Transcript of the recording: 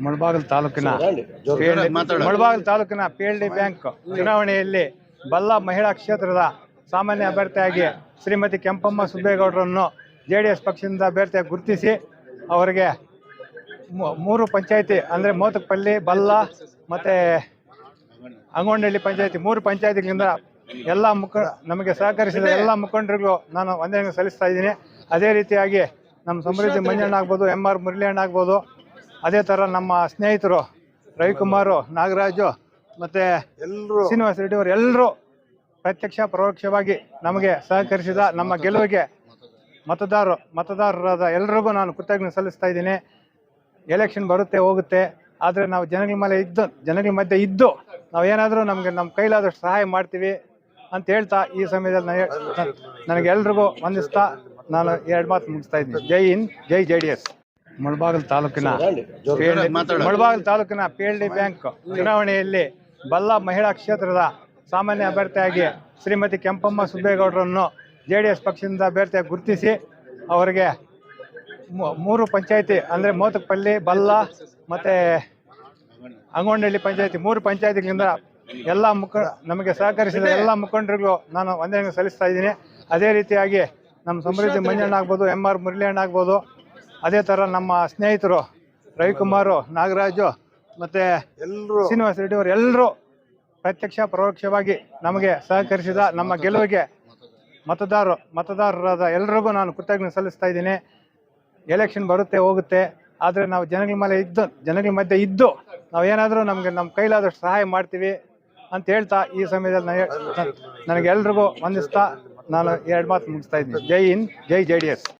ಮುಳಬಾಗಿಲು ತಾಲೂಕಿನ ಮುಳಬಾಗಿಲು ತಾಲೂಕಿನ P L D bank ಚುನಾವಣೆಯಲ್ಲಿ ಬಲ್ಲ ಮಹಿಳಾ ಕ್ಷೇತ್ರದ ಸಾಮಾನ್ಯ ಅಭ್ಯರ್ಥಿಯಾಗಿ ಶ್ರೀಮತಿ ಕೆಂಪಮ್ಮ ಸುಬ್ಬೇಗೌಡರನ್ನು ಜೆ ಡಿ ಎಸ್ ಪಕ್ಷದಿಂದ ಅಭ್ಯರ್ಥಿಯಾಗಿ ಗುರುತಿಸಿ ಅವರಿಗೆ ಮೂರು ಪಂಚಾಯತಿ ಅಂದರೆ ಮೋತಕಪಲ್ಲಿ ಬಲ್ಲ ಮತ್ತು ಅಂಗೊಂಡಳ್ಳಿ ಪಂಚಾಯತಿ ಮೂರು ಪಂಚಾಯತಿಗಳಿಂದ ಎಲ್ಲ ಮುಖ ನಮಗೆ ಸಹಕರಿಸಿದ ಎಲ್ಲ ಮುಖಂಡರಿಗೂ ನಾನು ವಂದನೆ ಸಲ್ಲಿಸ್ತಾ ಇದ್ದೀನಿ. ಅದೇ ರೀತಿಯಾಗಿ ನಮ್ಮ ಸಮೃದ್ಧಿ ಮಂಜಣ್ಣ ಆಗ್ಬೋದು ಎಂ ಆರ್ ಮುರಳಿಯಣ್ಣ ಆಗ್ಬೋದು ಅದೇ ಥರ ನಮ್ಮ ಸ್ನೇಹಿತರು ರವಿಕುಮಾರು ನಾಗರಾಜು ಮತ್ತು ಎಲ್ಲರೂ ಶ್ರೀನಿವಾಸ ರೆಡ್ಡಿ ಅವರು ಎಲ್ಲರೂ ಪ್ರತ್ಯಕ್ಷ ಪರೋಕ್ಷವಾಗಿ ನಮಗೆ ಸಹಕರಿಸಿದ ನಮ್ಮ ಗೆಲುವಿಗೆ ಮತದಾರರು ಮತದಾರರಾದ ಎಲ್ರಿಗೂ ನಾನು ಕೃತಜ್ಞತೆ ಸಲ್ಲಿಸ್ತಾ ಇದ್ದೀನಿ. ಎಲೆಕ್ಷನ್ ಬರುತ್ತೆ ಹೋಗುತ್ತೆ. ಆದರೆ ನಾವು ಜನಗಳ ಮೇಲೆ ಇದ್ದು ಜನಗಳ ಮಧ್ಯೆ ಇದ್ದು ನಾವು ಏನಾದರೂ ನಮಗೆ ನಮ್ಮ ಕೈಲಾದಷ್ಟು ಸಹಾಯ ಮಾಡ್ತೀವಿ ಅಂತ ಹೇಳ್ತಾ ಈ ಸಮಯದಲ್ಲಿ ನನಗೆ ಎಲ್ರಿಗೂ ವಂದಿಸ್ತಾ ನಾನು ಎರಡು ಮಾತು ಮುಗಿಸ್ತಾ ಇದ್ದೀನಿ. ಜೈ ಹಿಂದ್ ಜೈ ಜೆ ಡಿ ಎಸ್. ಮುಳಬಾಗಿಲು ತಾಲೂಕಿನ ಮುಳಬಾಗಿಲು ತಾಲೂಕಿನ ಪಿಎಲ್ಡಿ ಎಲ್ ಡಿ ಬ್ಯಾಂಕ್ ಚುನಾವಣೆಯಲ್ಲಿ ಬಲ್ಲ ಮಹಿಳಾ ಕ್ಷೇತ್ರದ ಸಾಮಾನ್ಯ ಅಭ್ಯರ್ಥಿಯಾಗಿ ಶ್ರೀಮತಿ ಕೆಂಪಮ್ಮ ಸುಬ್ಬೇಗೌಡರನ್ನು ಜೆ ಡಿ ಎಸ್ ಪಕ್ಷದಿಂದ ಅಭ್ಯರ್ಥಿಯಾಗಿ ಗುರುತಿಸಿ ಅವರಿಗೆ ಮೂರು ಪಂಚಾಯತಿ ಅಂದರೆ ಮೋತಕಪಲ್ಲಿ ಬಲ್ಲ ಮತ್ತು ಅಂಗೊಂಡಳ್ಳಿ ಪಂಚಾಯತಿ ಮೂರು ಪಂಚಾಯತಿಗಳಿಂದ ಎಲ್ಲ ಮುಖ ನಮಗೆ ಸಹಕರಿಸಿದ ಎಲ್ಲ ಮುಖಂಡರಿಗೂ ನಾನು ವಂದನೆ ಸಲ್ಲಿಸ್ತಾ ಇದ್ದೀನಿ. ಅದೇ ರೀತಿಯಾಗಿ ನಮ್ಮ ಸಮೃದ್ಧಿ ಮಂಜಣ್ಣ ಆಗ್ಬೋದು ಎಂ ಆರ್ ಮುರಳಿಯಣ್ಣ ಆಗ್ಬೋದು ಅದೇ ಥರ ನಮ್ಮ ಸ್ನೇಹಿತರು ರವಿಕುಮಾರು ನಾಗರಾಜು ಮತ್ತು ಎಲ್ಲರೂ ಶ್ರೀನಿವಾಸ ರೆಡ್ಡಿ ಅವರು ಎಲ್ಲರೂ ಪ್ರತ್ಯಕ್ಷ ಪರೋಕ್ಷವಾಗಿ ನಮಗೆ ಸಹಕರಿಸಿದ ನಮ್ಮ ಗೆಲುವಿಗೆ ಮತದಾರರು ಮತದಾರರಾದ ಎಲ್ರಿಗೂ ನಾನು ಕೃತಜ್ಞತೆ ಸಲ್ಲಿಸ್ತಾ ಇದ್ದೀನಿ. ಎಲೆಕ್ಷನ್ ಬರುತ್ತೆ ಹೋಗುತ್ತೆ. ಆದರೆ ನಾವು ಜನಗಳ ಮೇಲೆ ಇದ್ದು ಜನಗಳ ಮಧ್ಯೆ ಇದ್ದು ನಾವು ಏನಾದರೂ ನಮಗೆ ನಮ್ಮ ಕೈಲಾದಷ್ಟು ಸಹಾಯ ಮಾಡ್ತೀವಿ ಅಂತ ಹೇಳ್ತಾ ಈ ಸಮಯದಲ್ಲಿ ನಾನು ನನಗೆ ಎಲ್ರಿಗೂ ವಂದಿಸ್ತಾ ನಾನು ಎರಡು ಮಾತು ಮುಗಿಸ್ತಾ ಇದ್ದೀನಿ. ಜೈ ಹಿಂದ್ ಜೈ ಜೆ ಡಿ ಎಸ್.